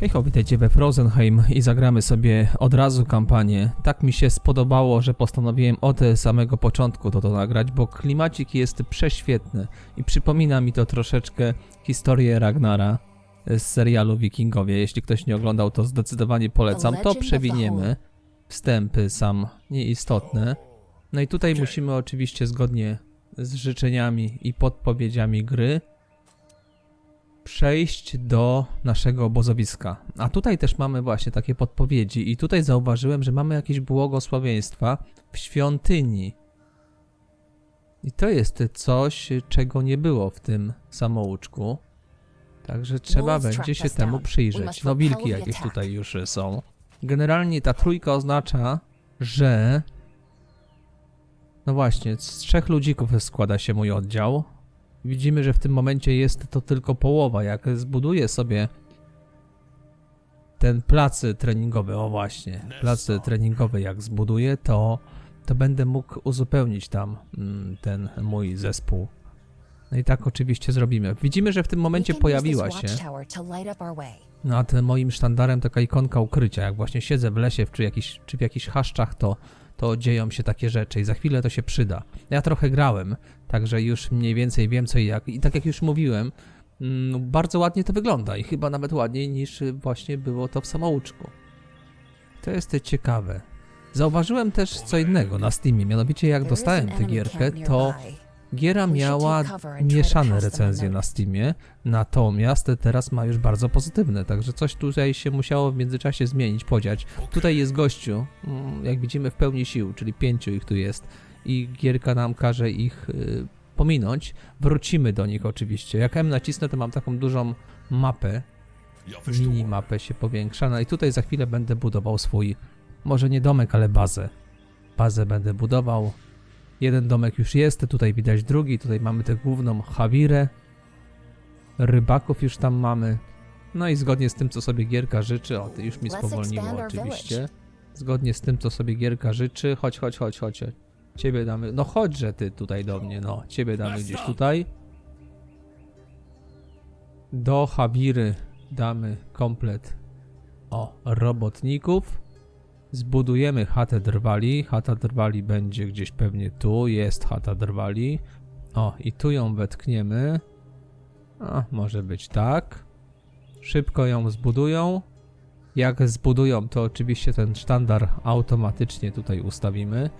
Hejho, witajcie we Frozenheim i zagramy sobie od razu kampanię. Tak mi się spodobało, że postanowiłem od samego początku to, to nagrać, bo klimacik jest prześwietny i przypomina mi to troszeczkę historię Ragnara z serialu Wikingowie. Jeśli ktoś nie oglądał, to zdecydowanie polecam. To przewiniemy. Wstępy sam nieistotne. No i tutaj musimy oczywiście zgodnie z życzeniami i podpowiedziami gry przejść do naszego obozowiska. A tutaj też mamy właśnie takie podpowiedzi i tutaj zauważyłem, że mamy jakieś błogosławieństwa w świątyni. I to jest coś, czego nie było w tym samouczku. Także trzeba będzie się temu przyjrzeć. No wilki jakieś tutaj już są. Generalnie ta trójka oznacza, że... No właśnie, z trzech ludzików składa się mój oddział. Widzimy, że w tym momencie jest to tylko połowa. Jak zbuduję sobie ten plac treningowy, o właśnie, plac treningowy jak zbuduję, to, to będę mógł uzupełnić tam mm, ten mój zespół. No i tak oczywiście zrobimy. Widzimy, że w tym momencie pojawiła się nad moim sztandarem taka ikonka ukrycia. Jak właśnie siedzę w lesie czy, jakiś, czy w jakichś chaszczach, to, to dzieją się takie rzeczy i za chwilę to się przyda. Ja trochę grałem, także już mniej więcej wiem co i jak. I tak jak już mówiłem, mm, bardzo ładnie to wygląda i chyba nawet ładniej niż właśnie było to w samouczku. To jest ciekawe. Zauważyłem też co innego na Steamie, mianowicie jak dostałem tę gierkę, to Giera miała mieszane recenzje na Steamie, natomiast teraz ma już bardzo pozytywne, także coś tutaj się musiało w międzyczasie zmienić, podziać. Tutaj jest gościu, mm, jak widzimy w pełni sił, czyli pięciu ich tu jest i gierka nam każe ich y, pominąć. Wrócimy do nich oczywiście. Jak M nacisnę, to mam taką dużą mapę, mini mapę się powiększa, no i tutaj za chwilę będę budował swój, może nie domek, ale bazę. Bazę będę budował, Jeden domek już jest, tutaj widać drugi, tutaj mamy tę główną Hawirę. Rybaków już tam mamy. No i zgodnie z tym, co sobie Gierka życzy, o, ty już mi spowolniło oczywiście. Zgodnie z tym, co sobie Gierka życzy, chodź, chodź, chodź, chodź. Ciebie damy, no chodźże ty tutaj do mnie, no. Ciebie damy gdzieś tutaj. Do Hawiry damy komplet, o, robotników. Zbudujemy chatę drwali. Chata drwali będzie gdzieś pewnie tu. Jest chata drwali. O, i tu ją wetkniemy. A, może być tak. Szybko ją zbudują. Jak zbudują, to oczywiście ten sztandar automatycznie tutaj ustawimy.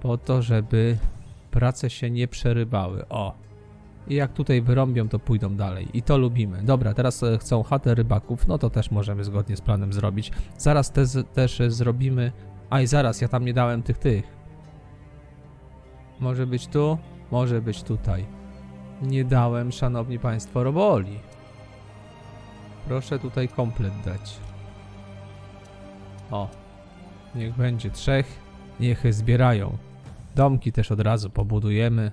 Po to, żeby prace się nie przerywały. O, i jak tutaj wyrąbią, to pójdą dalej. I to lubimy. Dobra, teraz e, chcą chatę rybaków, no to też możemy zgodnie z planem zrobić. Zaraz te, też e, zrobimy... Aj, zaraz, ja tam nie dałem tych tych. Może być tu? Może być tutaj. Nie dałem, szanowni państwo, roboli. Proszę tutaj komplet dać. O. Niech będzie trzech. Niech zbierają. Domki też od razu pobudujemy.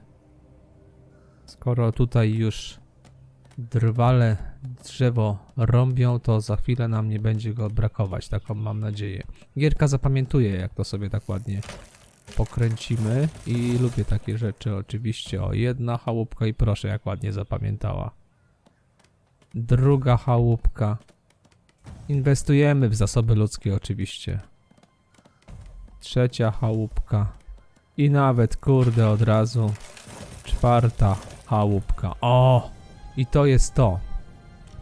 Skoro tutaj już drwale drzewo rąbią, to za chwilę nam nie będzie go brakować, taką mam nadzieję. Gierka zapamiętuje, jak to sobie tak ładnie pokręcimy i lubię takie rzeczy oczywiście. O, jedna chałupka i proszę, jak ładnie zapamiętała. Druga chałupka. Inwestujemy w zasoby ludzkie oczywiście. Trzecia chałupka. I nawet, kurde, od razu czwarta chałupka. O! I to jest to.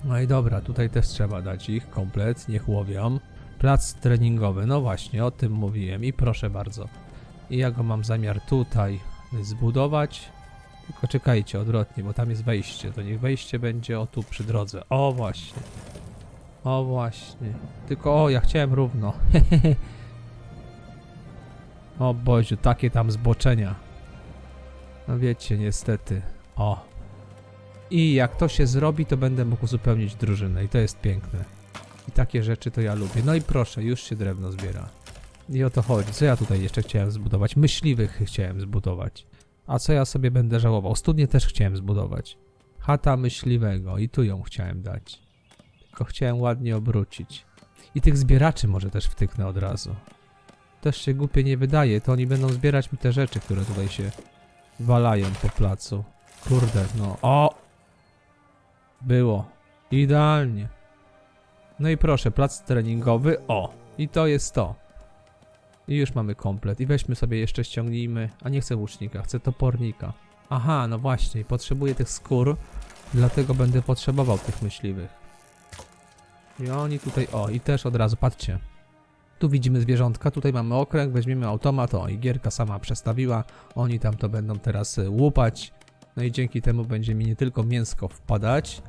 No i dobra, tutaj też trzeba dać ich komplet, niech łowią. Plac treningowy, no właśnie, o tym mówiłem i proszę bardzo. I ja go mam zamiar tutaj zbudować. Tylko czekajcie, odwrotnie, bo tam jest wejście. To niech wejście będzie o tu przy drodze. O właśnie. O właśnie. Tylko o, ja chciałem równo. o Boziu, takie tam zboczenia. No wiecie, niestety. O. I jak to się zrobi, to będę mógł uzupełnić drużynę i to jest piękne. I takie rzeczy to ja lubię. No i proszę, już się drewno zbiera. I o to chodzi. Co ja tutaj jeszcze chciałem zbudować? Myśliwych chciałem zbudować. A co ja sobie będę żałował? Studnię też chciałem zbudować. Chata myśliwego i tu ją chciałem dać. Tylko chciałem ładnie obrócić. I tych zbieraczy może też wtyknę od razu. Też się głupie nie wydaje, to oni będą zbierać mi te rzeczy, które tutaj się walają po placu. Kurde, no. O! Było. Idealnie. No i proszę, plac treningowy. O, i to jest to. I już mamy komplet. I weźmy sobie jeszcze ściągnijmy. A nie chcę łucznika, chcę topornika. Aha, no właśnie, potrzebuję tych skór, dlatego będę potrzebował tych myśliwych. I oni tutaj, o, i też od razu, patrzcie. Tu widzimy zwierzątka, tutaj mamy okręg, weźmiemy automat, o, i gierka sama przestawiła. Oni tam to będą teraz y, łupać. No i dzięki temu będzie mi nie tylko mięsko wpadać,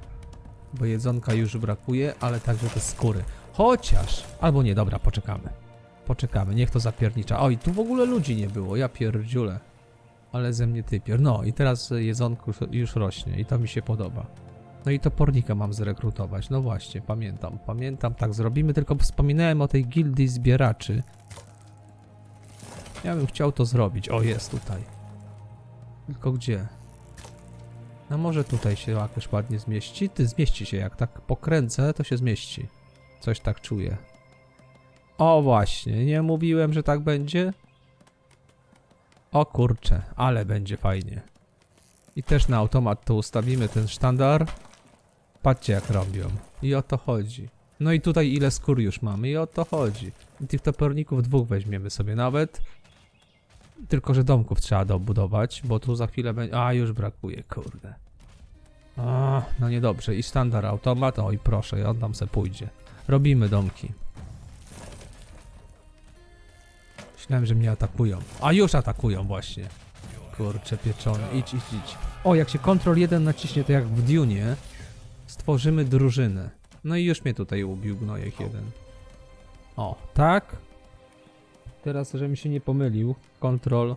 bo jedzonka już brakuje, ale także te skóry. Chociaż, albo nie, dobra, poczekamy. Poczekamy, niech to zapiernicza. Oj, tu w ogóle ludzi nie było, ja pierdziule. Ale ze mnie typier. No i teraz jedzonko już, już rośnie i to mi się podoba. No i topornika mam zrekrutować. No właśnie, pamiętam, pamiętam, tak zrobimy, tylko wspominałem o tej gildii zbieraczy. Ja bym chciał to zrobić. O, jest tutaj. Tylko gdzie? No może tutaj się jakoś ładnie zmieści. Ty, zmieści się, jak tak pokręcę, to się zmieści. Coś tak czuję. O właśnie, nie mówiłem, że tak będzie? O kurcze, ale będzie fajnie. I też na automat to ustawimy ten sztandar. Patrzcie jak robią. I o to chodzi. No i tutaj ile skór już mamy i o to chodzi. I tych toporników dwóch weźmiemy sobie nawet. Tylko, że domków trzeba dobudować, bo tu za chwilę będzie... A, już brakuje, kurde. A, no niedobrze. I sztandar automat. Oj, proszę, i on tam se pójdzie. Robimy domki. Myślałem, że mnie atakują. A już atakują właśnie. Kurcze pieczone. Idź, idź, idź. O, jak się Ctrl 1 naciśnie, to jak w Dune, stworzymy drużynę. No i już mnie tutaj ubił gnojek jeden. O, tak. Teraz, żebym się nie pomylił, Ctrl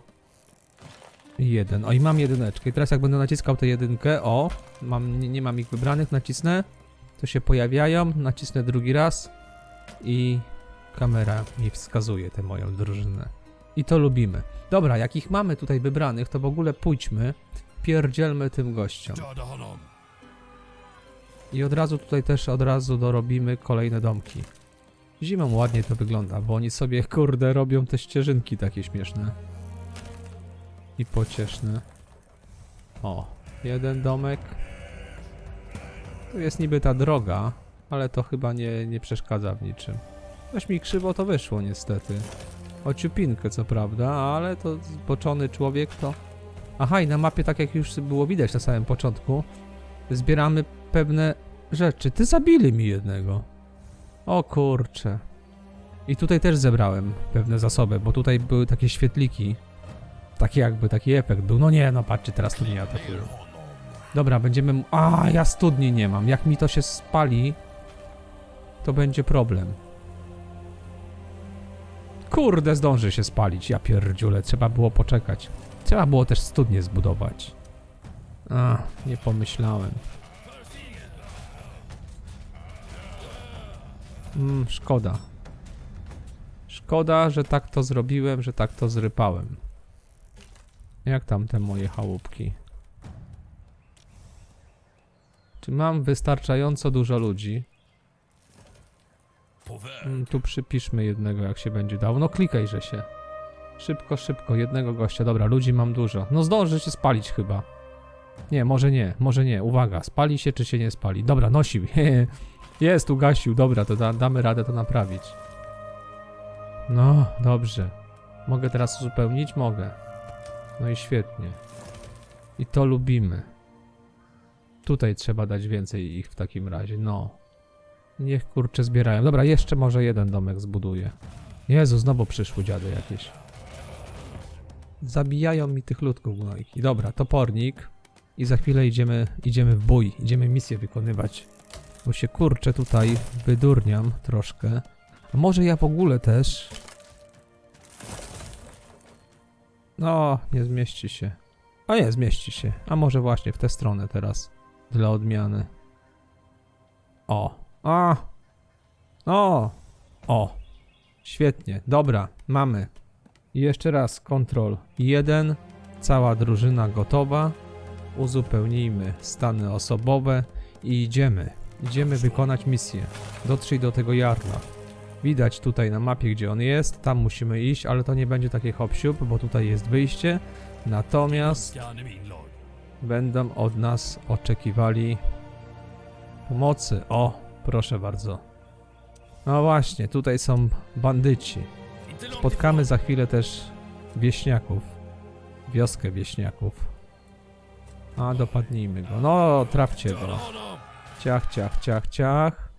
1. O, i mam jedyneczkę. I teraz jak będę naciskał tę jedynkę, o, mam, nie, nie mam ich wybranych, nacisnę, to się pojawiają, nacisnę drugi raz i kamera mi wskazuje tę moją drużynę. I to lubimy. Dobra, jak ich mamy tutaj wybranych, to w ogóle pójdźmy, pierdzielmy tym gościom. I od razu tutaj też od razu dorobimy kolejne domki. Zimą ładnie to wygląda, bo oni sobie kurde robią te ścieżynki takie śmieszne. I pocieszne. O, jeden domek. Tu jest niby ta droga, ale to chyba nie, nie przeszkadza w niczym. Coś mi krzywo to wyszło niestety. O ciupinkę co prawda, ale to zboczony człowiek to... Aha, i na mapie, tak jak już było widać na samym początku, zbieramy pewne rzeczy. Ty zabili mi jednego. O kurcze. I tutaj też zebrałem pewne zasoby, bo tutaj były takie świetliki. Taki jakby, taki efekt był. No nie, no patrzcie, teraz tu mnie atakują. Dobra, będziemy... A, ja studni nie mam. Jak mi to się spali, to będzie problem. Kurde, zdąży się spalić, ja pierdziule, trzeba było poczekać. Trzeba było też studnię zbudować. A, nie pomyślałem. Mm, szkoda. Szkoda, że tak to zrobiłem, że tak to zrypałem. Jak tam te moje chałupki? Czy mam wystarczająco dużo ludzi? Mm, tu przypiszmy jednego, jak się będzie dało. No klikajże się. Szybko, szybko, jednego gościa. Dobra, ludzi mam dużo. No zdąży się spalić chyba. Nie, może nie, może nie. Uwaga, spali się czy się nie spali? Dobra, nosił. Jest, ugasił. Dobra, to da, damy radę to naprawić. No, dobrze. Mogę teraz uzupełnić? Mogę. No i świetnie. I to lubimy. Tutaj trzeba dać więcej ich w takim razie. No. Niech kurczę zbierają. Dobra, jeszcze może jeden domek zbuduję. Jezu, znowu przyszły dziady jakieś. Zabijają mi tych ludków gnojki. Dobra, topornik. I za chwilę idziemy, idziemy w bój. Idziemy misję wykonywać. Bo się kurczę tutaj wydurniam troszkę. A może ja w ogóle też... No, nie zmieści się. A nie, zmieści się. A może właśnie w tę stronę teraz. Dla odmiany. O. A. O. O. Świetnie. Dobra, mamy. I jeszcze raz kontrol 1. Cała drużyna gotowa. Uzupełnijmy stany osobowe i idziemy. Idziemy wykonać misję. Dotrzyj do tego jarla. Widać tutaj na mapie, gdzie on jest. Tam musimy iść, ale to nie będzie takie hop bo tutaj jest wyjście. Natomiast będą od nas oczekiwali pomocy. O, proszę bardzo. No właśnie, tutaj są bandyci. Spotkamy za chwilę też wieśniaków. Wioskę wieśniaków. A, dopadnijmy go. No, trafcie go. Ciach, ciach, ciach, ciach.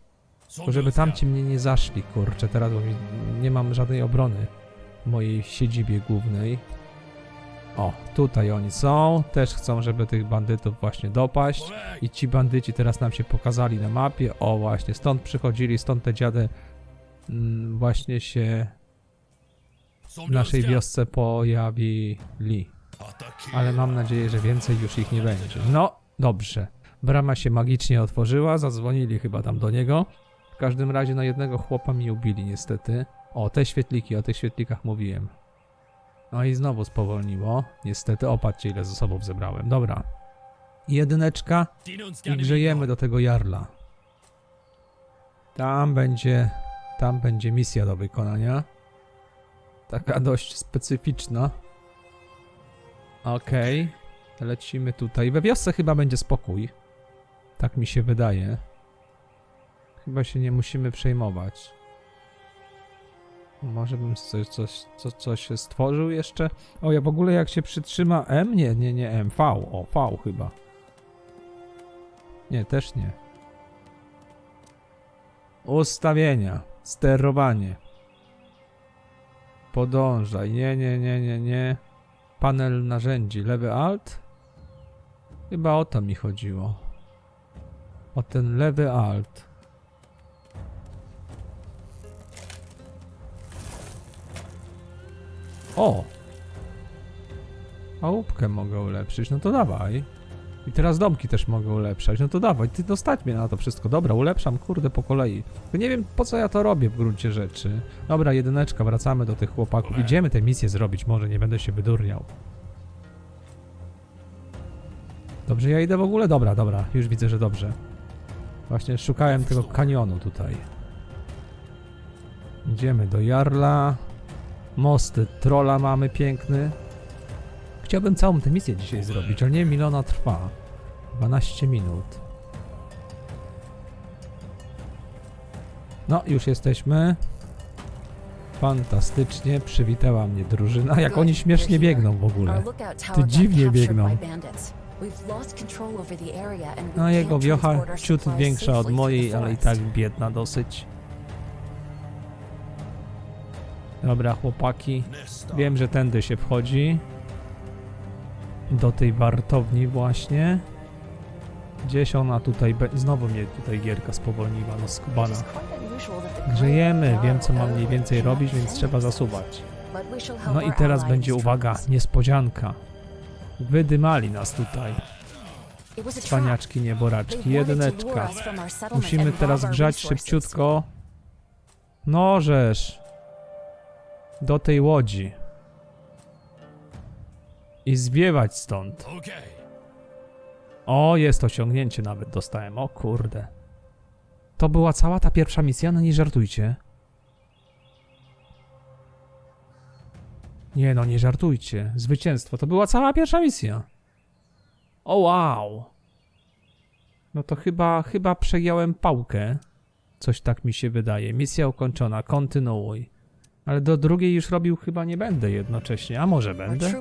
Tylko żeby tamci mnie nie zaszli, kurczę, teraz bo nie mam żadnej obrony w mojej siedzibie głównej. O, tutaj oni są. Też chcą, żeby tych bandytów właśnie dopaść. I ci bandyci teraz nam się pokazali na mapie. O, właśnie, stąd przychodzili, stąd te dziady mm, właśnie się w naszej wiosce pojawili. Ale mam nadzieję, że więcej już ich nie będzie. No, dobrze. Brama się magicznie otworzyła, zadzwonili chyba tam do niego. W każdym razie na jednego chłopa mi ubili niestety. O, te świetliki, o tych świetlikach mówiłem. No i znowu spowolniło. Niestety, opatrzcie ile zasobów zebrałem. Dobra. Jedyneczka i grzejemy do tego jarla. Tam będzie, tam będzie misja do wykonania. Taka dość specyficzna. Okej. Lecimy tutaj. We wiosce chyba będzie spokój. Tak mi się wydaje. Chyba się nie musimy przejmować. Może bym coś, coś, co, coś stworzył jeszcze? O, ja w ogóle jak się przytrzyma M? Nie, nie, nie M. V. O, V chyba. Nie, też nie. Ustawienia. Sterowanie. Podążaj. Nie, nie, nie, nie, nie. Panel narzędzi. Lewy alt? Chyba o to mi chodziło. O ten lewy alt. O! Chałupkę mogę ulepszyć, no to dawaj. I teraz domki też mogę ulepszać, no to dawaj, ty dostać mnie na to wszystko. Dobra, ulepszam, kurde, po kolei. Tylko nie wiem, po co ja to robię w gruncie rzeczy. Dobra, jedyneczka, wracamy do tych chłopaków. Idziemy tę misję zrobić, może nie będę się wydurniał. Dobrze, ja idę w ogóle? Dobra, dobra, już widzę, że dobrze. Właśnie szukałem tego kanionu tutaj. Idziemy do Jarla. Mosty trolla mamy piękny. Chciałbym całą tę misję dzisiaj zrobić, ale nie wiem ile ona trwa. 12 minut. No, już jesteśmy. Fantastycznie, przywitała mnie drużyna. Jak oni śmiesznie biegną w ogóle. Ty dziwnie biegną. No, jego wiocha ciut większa od mojej, ale i tak biedna dosyć. Dobra, chłopaki. Wiem, że tędy się wchodzi. Do tej wartowni właśnie. Gdzieś ona tutaj... Znowu mnie tutaj gierka spowolniła, no skubana. Grzejemy, wiem co mam mniej więcej robić, więc trzeba zasuwać. No i teraz będzie, uwaga, niespodzianka. Wydymali nas tutaj. Cwaniaczki, nieboraczki, jedyneczka. Musimy teraz grzać szybciutko. No żeż. Do tej łodzi. I zwiewać stąd. O, jest osiągnięcie nawet dostałem. O kurde. To była cała ta pierwsza misja? No nie żartujcie. Nie no, nie żartujcie. Zwycięstwo. To była cała pierwsza misja. O wow. No to chyba, chyba przejąłem pałkę. Coś tak mi się wydaje. Misja ukończona. Kontynuuj. Ale do drugiej już robił chyba nie będę jednocześnie. A może będę?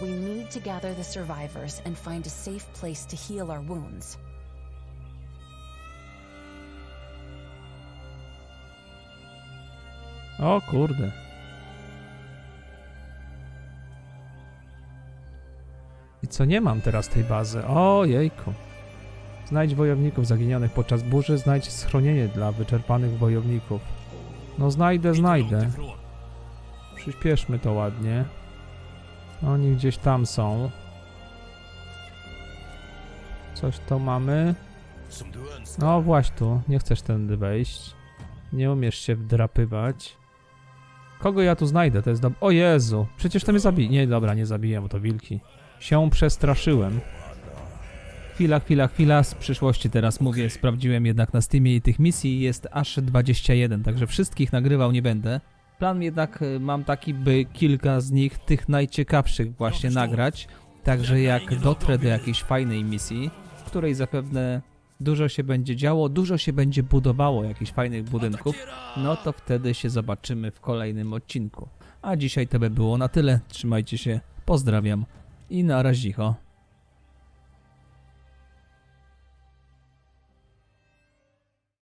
We need to gather the survivors and find a safe place to heal our wounds. O kurde. I co, nie mam teraz tej bazy? O jejku. Znajdź wojowników zaginionych podczas burzy, znajdź schronienie dla wyczerpanych wojowników. No znajdę, znajdę. Przyspieszmy to ładnie. Oni gdzieś tam są. Coś to mamy. No właśnie tu, nie chcesz tędy wejść. Nie umiesz się wdrapywać. Kogo ja tu znajdę? To jest dob... O Jezu! Przecież to mnie zabije. Nie, dobra, nie zabiję, bo to wilki. Się przestraszyłem. Chwila, chwila, chwila. Z przyszłości teraz mówię. Sprawdziłem jednak na Steamie i tych misji jest aż 21, także wszystkich nagrywał nie będę. Plan jednak y, mam taki, by kilka z nich, tych najciekawszych właśnie nagrać. Także jak dotrę do jakiejś fajnej misji, w której zapewne dużo się będzie działo, dużo się będzie budowało jakichś fajnych budynków, no to wtedy się zobaczymy w kolejnym odcinku. A dzisiaj to by było na tyle. Trzymajcie się, pozdrawiam i na razicho.